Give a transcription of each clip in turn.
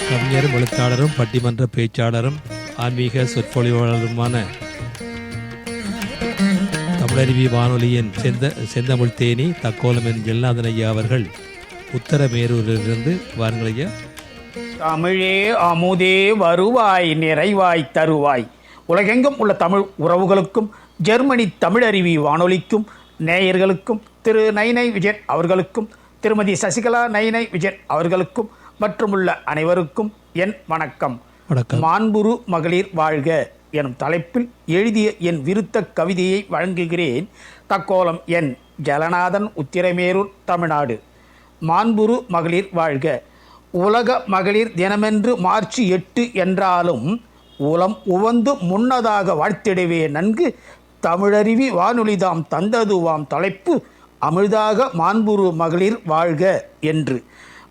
கவிஞரும் எழுத்தாளரும் பட்டிமன்ற பேச்சாளரும் ஆன்மீக சொற்பொழிவாளருமான தமிழருவி வானொலியின் செந்த செந்தமிழ் தேனி தக்கோலம் என் ஜெல்லாதன் ஐயா அவர்கள் உத்தரமேரூரிலிருந்து வாருங்கள் ஐயா. தமிழே அமுதே வருவாய் நிறைவாய் தருவாய். உலகெங்கும் உள்ள தமிழ் உறவுகளுக்கும் ஜெர்மனி தமிழருவி வானொலிக்கும் நேயர்களுக்கும் திரு நைனை விஜயன் அவர்களுக்கும் திருமதி சசிகலா நைனை விஜயன் அவர்களுக்கும் மற்றும் உள்ள அனைவருக்கும் என் வணக்கம். வணக்கம். மாண்புரு மகளிர் வாழ்க எனும் தலைப்பில் எழுதிய என் விருத்த கவிதையை வழங்குகிறேன். தக்கோலம் என் ஜலநாதன் உத்திரமேரூர் தமிழ்நாடு. மாண்புரு மகளிர் வாழ்க. உலக மகளிர் தினமென்று மார்ச் எட்டு என்றாலும் உலம் உவந்து முன்னதாக வாழ்த்திடவே நன்கு. தமிழருவி வானொலிதாம் தந்ததுவாம் தலைப்பு அமிழ்தாக மாண்புரு மகளிர் வாழ்க என்று.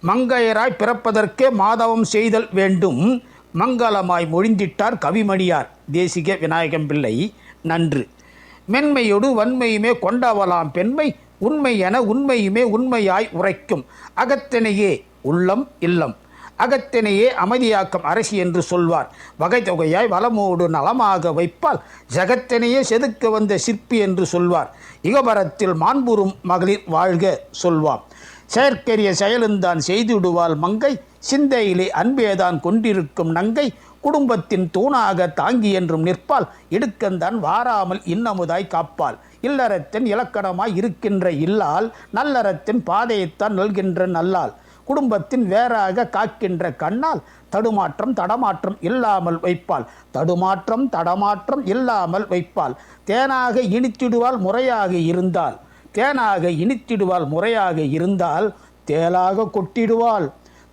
மங்கையராய் பிறப்பதற்கே மாதவம் செய்தல் வேண்டும். மங்களமாய் மொழிந்திட்டார் கவிமணியார். தேசிக விநாயகம் பிள்ளை நன்று. மென்மையொடு வன்மையுமே கொண்டவலாம் பெண்மை உண்மை என உண்மையுமே உண்மையாய் உரைக்கும். அகத்தினையே உள்ளம் இல்லம். அகத்தினையே அமைதியாக்கம் அரசி என்று சொல்வார். வகை தொகையாய் வளமோடு நலமாக வைப்பால் ஜகத்தினையே செதுக்க வந்த சிற்பி என்று சொல்வார். இகபரத்தில் மாண்புறும் மகளிர் வாழ்க சொல்வார் செயற்கரிய செயலுந்தான் செய்துவிடுவாள் மங்கை. சிந்தையிலே அன்பேதான் கொண்டிருக்கும் நங்கை. குடும்பத்தின் தூணாக தாங்கி என்றும் நிற்பால் இடுக்கந்தான் வாராமல் இன்னமுதாய் காப்பாள். இல்லறத்தின் இலக்கணமாய் இருக்கின்ற இல்லால் நல்லறத்தின் பாதையைத்தான் நல்கின்ற நல்லால் குடும்பத்தின் வேறாக காக்கின்ற கண்ணால் தடுமாற்றம் தடமாற்றம் இல்லாமல் வைப்பாள். தடுமாற்றம் தடமாற்றம் இல்லாமல் வைப்பாள். தேனாக இனித்திடுவாள் முறையாக இருந்தால் தேனாக இனித்திடுவாள் முறையாக இருந்தால் தேலாக கொட்டிடுவாள்.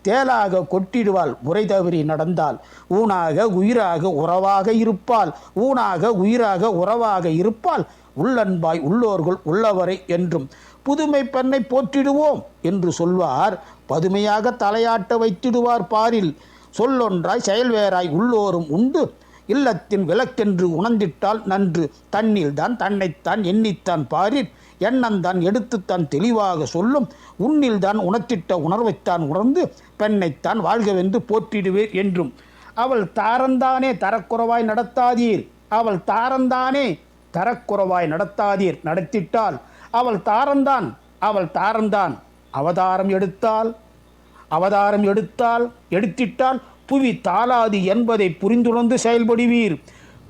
தேலாக கொட்டிடுவாள் முறை தவறி நடந்தால் ஊனாக உயிராக உறவாக இருப்பாள். ஊனாக உயிராக உறவாக இருப்பாள். உள்ளன்பாய் உள்ளோர்கள் உள்ளவரை என்றும் புதுமை பெண்ணை போற்றிடுவோம் என்று சொல்வார். பதுமையாக தலையாட்ட வைத்திடுவார் பாரில். சொல்லொன்றாய் செயல்வேறாய் உள்ளோரும் உண்டு. இல்லத்தின் விளக்கென்று உணர்ந்திட்டால் நன்று. தன்னில்தான் தன்னைத்தான் எண்ணித்தான் பாரில். எண்ணந்தான் எடுத்துத்தான் தெளிவாக சொல்லும். உன்னில் தான் உணர்த்திட்ட உணர்வைத்தான் உணர்ந்து பெண்ணைத்தான் வாழ்கவென்று போற்றிடுவேர் என்றும். அவள் தாரந்தானே தரக்குறவாய் நடத்தாதீர். அவள் தாரந்தானே தரக்குறவாய் நடத்தாதீர். நடத்திட்டால் அவள் தாரந்தான் அவள் தாரந்தான். அவதாரம் எடுத்தால் அவதாரம் எடுத்தால் எடுத்திட்டால் புவி தாளாது என்பதை புரிந்துணர்ந்து செயல்படுவீர்.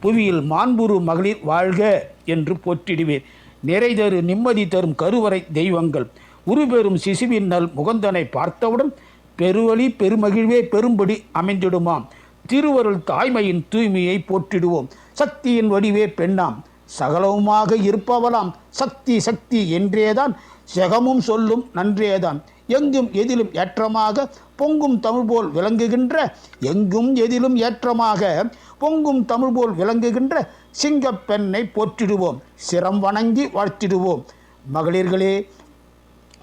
புவியில் மாண்புரு மகளிர் வாழ்க என்று போற்றிடுவேன். நிறை தரு நிம்மதி தரும் கருவறை தெய்வங்கள். உருபெறும் சிசுவின் நல் முகந்தனை பார்த்தவுடன் பெருவழி பெருமகிழ்வே பெரும்படி அமைந்திடுமாம். திருவருள் தாய்மையின் தூய்மையை போற்றிடுவோம். சக்தியின் வடிவே பெண்ணாம். சகலவுமாக இருப்பவளாம். சக்தி சக்தி என்றேதான் செகமும் சொல்லும் நன்றேதான். எங்கும் எதிலும் ஏற்றமாக பொங்கும் தமிழ் போல் விளங்குகின்ற எங்கும் எதிலும் ஏற்றமாக பொங்கும் தமிழ் போல் விளங்குகின்ற சிங்க பெண்ணை போற்றிடுவோம். சிரம் வணங்கி வாழ்த்திடுவோம். மகளிர்களே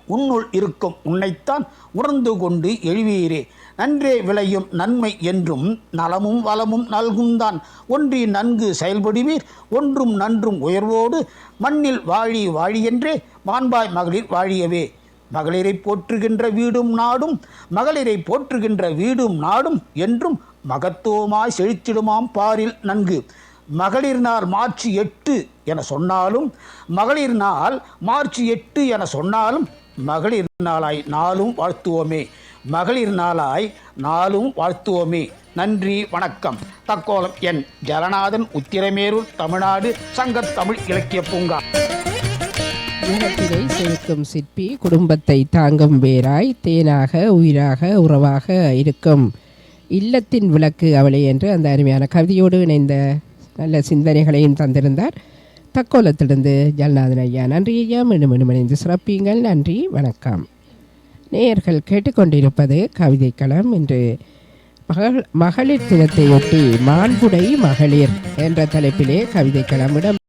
உன்னுள் இருக்கும் உன்னைத்தான் உணர்ந்து கொண்டு எழுவீரே. நன்றே விளையும் நன்மை என்றும் நலமும் வளமும் நல்குந்தான். ஒன்றி நன்கு செயல்படுவீர் ஒன்றும் நன்றும் உயர்வோடு மண்ணில் வாழி வாழியென்றே மாண்பாய் மகளிர் வாழியவே. மகளிரை போற்றுகின்ற வீடும் நாடும் மகளிரை போற்றுகின்ற வீடும் நாடும் என்றும் மகத்துவமாய் செழித்திடுமாம் பாரில் நன்கு. மகளிர் நாள் மார்ச் எட்டு என சொன்னாலும் மகளிர் நாள் மார்ச் எட்டு என சொன்னாலும் மகளிர் நாளாய் நாளும் வாழ்த்துவோமே. மகளிர் நாளாய் நாளும் வாழ்த்துவோமே. நன்றி வணக்கம். தக்கோலம் என் ஜலநாதன் உத்திரமேரூர் தமிழ்நாடு சங்கத் தமிழ் இலக்கிய பூங்கா. உலகத்தினை செலுத்தும் சிற்பி குடும்பத்தை தாங்கும் வேராய் தேனாக உயிராக உறவாக இருக்கும். இல்லத்தின் விளக்கு அவளே என்று அந்த அருமையான கவிதையோடு இணைந்த நல்ல சிந்தனைகளையும் தந்திருந்தார். தக்கோலத்திலிருந்து ஜல்நாதன் ஐயா நன்றி ஐயா. மீண்டும் மீண்டும் இணைந்து சிறப்பீங்கள் நன்றி வணக்கம். நேயர்கள் கேட்டுக்கொண்டிருப்பது கவிதைக்களம். இன்று மகள் மகளிர் தினத்தையொட்டி மாண்புடை மகளிர் என்ற தலைப்பிலே கவிதைக்களம் இடம்